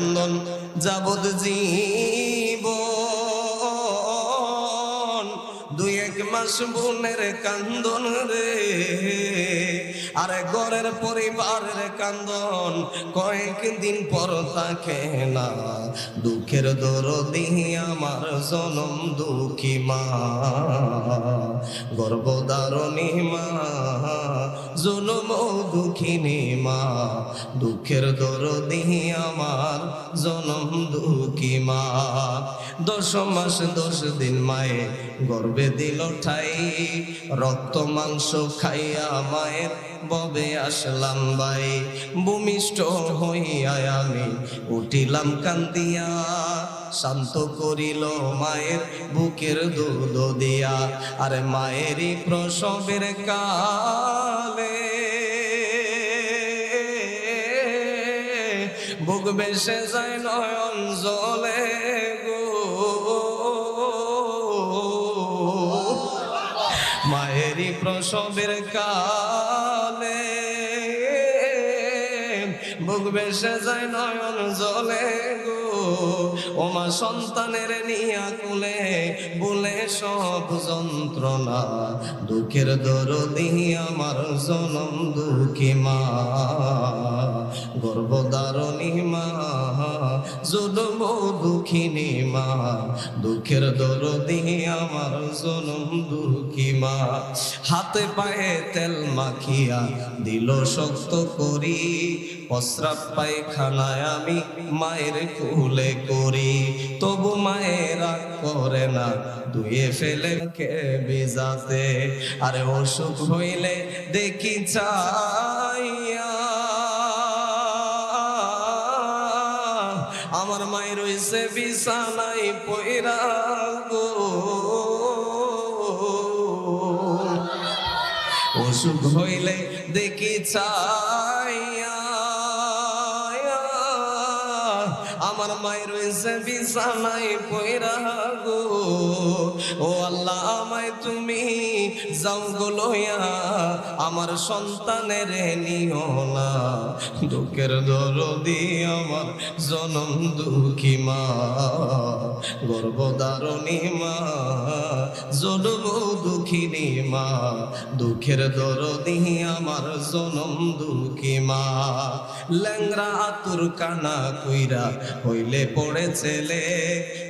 কান্দন যাবত জীব দুই এক মাস বোনের কান্দন রে, আরে ঘরের পরিবারের কান্দন। কয়েক দিন পর থাকে না, দুঃখের দরদি আমার জনম দুঃখী মা। গর্ভধারণী মা, জনম দুঃখিনী মা, দুঃখের দরদি আমার জনম দুঃখী মা। দশ মাস, দশ দিন মায়ে গর্বে দিল ঠাই, রক্ত, মাংস খাইয়া মায়ের ববে আসলাম বাই। ভূমিষ্ঠ হইয়া আমি উঠিলাম কান্দিয়া, শান্ত করিল মায়ের বুকের দুধ দিয়া। আরে মায়েরই প্রসবের কালে বুক বেসে যায় নয়ন জলে গো। মায়েরি প্রসবের কালে বুক বেসে যায় নয়ন জলে গো। ও মা সন্তানের নিয়া কুলে বলে সব যন্ত্রণা। দুঃখের দরদি আমার জনম দুঃখী মা। গর্ভধারণী মা জনম দুঃখিনী মা। দুঃখের দরদি আমার জনম দুঃখী মা। হাতে পায়ে তেল মাখিয়া দিল শক্ত করি। প্রস্রাব পায়খানায় আমি মায়ের কুলে করি। তবু মায়েরা করে না দুয়ে ফেলে কে বিজাতে আরে অসুখ হইলে দেখি চাইয়া আমার মায়ের রয়েছে বিছানায় পয়রা গো। অসুখ হইলে দেখি চাইয়া আমার মায়ের বিছানায় পয়রা গো। ও আল্লাহ আমায় তুমি যাও গো লইয়া আমার সন্তানের নিও না। দুঃখের দরদি আমার জনম দুঃখী মা, গর্ভধারণী মা, জনম মা, দুঃখের দরদি আমার জনম দুঃখী মা। ল্যাংরা আতুর কানা কইরা হইলে পড়ে ছেলে,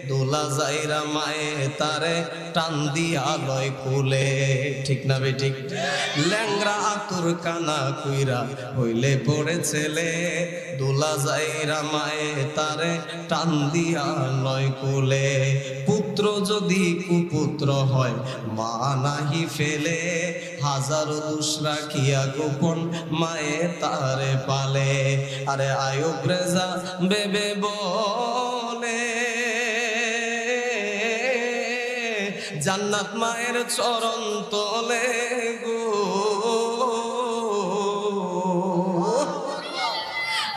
দোলা যাইরা মায়ে তারে টান দিয়া লয় কুলে। ঠিক না বে ঠিক? ল্যাংরা আতুর কানা কইরা হইলে পড়ে ছেলে, দোলা যাইরা মায়ে তারে টান দিয়া লয় কুলে। পুত্র যদি কুপুত্র হয়, মা নাহি ফেলে। হাজারো দুষ রাখিয়া গোপন মায়ে তারে পালে। আরে আয়ুব রেজা বেবে বলে। জান্নাত মায়ের চরণ তলে গো।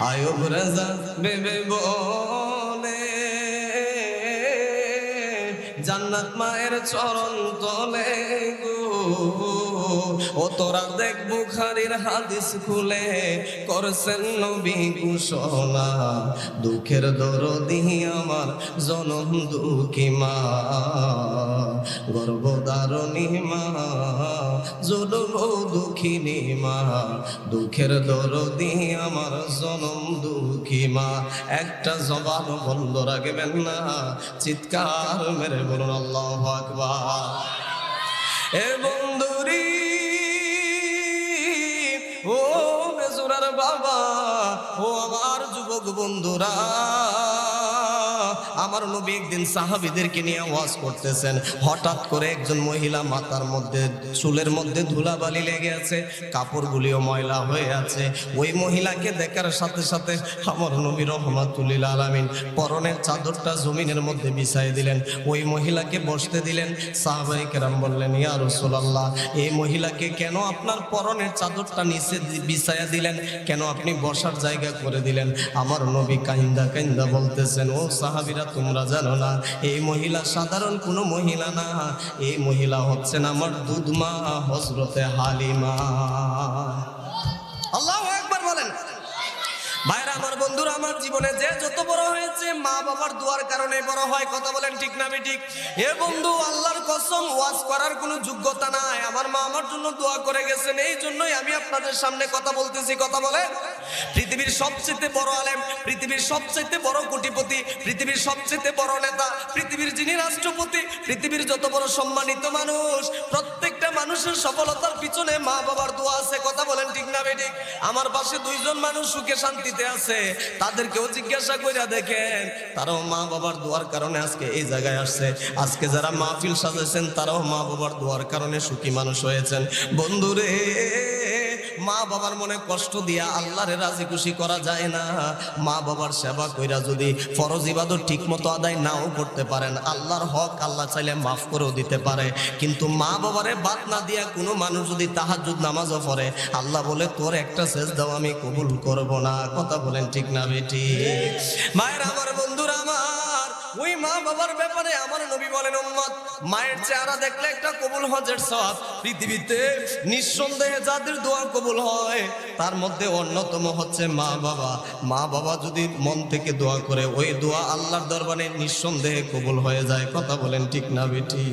আয়ুব রেজা বেবে বলে। জান্নাত মায়ের চরণ তলে গো। ও তোরা দেখ বুখারির হাদিস খুলে, করছেন নবী কুশলা। দুঃখের দরদি আমার জনম দুঃখী মা, গর্ভধারণী মা, জনম দুঃখিনী মা, দুঃখের দরদি আমার জনম দুঃখী মা। একটা জবান বন্ধ রাখবেন না, চিৎকার মেরে বলুন, আল্লাহ আকবার। এ বন্ধুরি, ও বেজুরার বাবা, ও আমার যুবক বন্ধুরা আমার নবী একদিন সাহাবিদেরকে নিয়ে ওয়াজ করতেছেন। হঠাৎ করে একজন মহিলা মাথার মধ্যে, চুলের মধ্যে ধুলাবালি লেগে আছে, কাপড়গুলিও ময়লা হয়ে আছে। ওই মহিলাকে দেখার সাথে সাথে আমার নবী রহমাতুল্লিল আলামিন পরনের চাদরটা জমিনের মধ্যে বিছাই দিলেন। ওই মহিলাকে বসতে দিলেন। সাহাবাই কেরাম বললেন, ইয়া রসুলাল্লাহ, এই মহিলাকে কেন আপনার পরনের চাদরটা নিচে বিছায়া দিলেন? কেন আপনি বসার জায়গা করে দিলেন? আমার নবী কাইন্দা কাইন্দা বলতেছেন, ও সাহাবিরা তোমরা জানো না এই মহিলা সাধারণ কোনো মহিলা না। এই মহিলা হচ্ছেন আমার দুধমা, হজরতে হালিমা। ভাইরা, আমার বন্ধুরা, আমার জীবনে যে যত বড় হয়েছে, মা বাবার দোয়ার কারণে বড় হয়। কথা বলেন ঠিক না ঠিক এ বন্ধু, আল্লাহর কসম, ওয়াজ করার কোনো যোগ্যতা নাই। আমার মা আমার জন্য দোয়া করে গেছেন, এই জন্যই আমি আপনাদের সামনে কথা বলতেছি। কথা বলেন? পৃথিবীর সবচেয়ে বড় আলেম, পৃথিবীর সবচেয়ে বড় কোটিপতি, পৃথিবীর সবচেয়ে বড় নেতা, পৃথিবীর যিনি রাষ্ট্রপতি, পৃথিবীর যত বড় সম্মানিত মানুষ প্রত্যেকটা মানুষের সফলতার পিছনে মা বাবার দোয়া আছে, কথা বলেন ঠিক না বেঠিক আমার পাশে দুইজন মানুষ সুখে শান্তিতে আছে, তাদেরকেও জিজ্ঞাসা করিয়া দেখেন, তারাও মা বাবার দোয়ার কারণে আজকে এই জায়গায় আসছে। আজকে যারা মাহফিল সাজেছেন তারাও মা বাবার দোয়ার কারণে সুখী মানুষ হয়েছেন। বন্ধুরে মা বাবার মনে কষ্ট দিয়া আল্লাহরে রাজি খুশি করা যায় না। মা বাবার সেবা কইরা যদি ফরজ ইবাদত ঠিক মতো আদায় নাও করতে পারেন, আল্লাহর হক আল্লাহ চাইলে মাফ করেও দিতে পারে। কিন্তু মা বাবারে বাদ না দিয়া কোনো মানুষ যদি তাহাজুদ নামাজও পড়ে, আল্লাহ বলে, তোর একটা শেষ দাও আমি কবুল করব না। কথা বলেন ঠিক না বেটি? মায়ের আমার বন্ধুরা আমার ওই মা বাবার ব্যাপারে আমার নবী বলেন, উম্মত, মায়ের চেহারা দেখলে একটা কবুল হজের সব পৃথিবীতে নিঃসন্দেহে যাদের দোয়া কবুল হয়, তার মধ্যে অন্যতম হচ্ছে মা বাবা। মা বাবা যদি মন থেকে দোয়া করে, ওই দোয়া আল্লাহর দরবারে নিঃসন্দেহে কবুল হয়ে যায়। কথা বলেন ঠিক না বেটি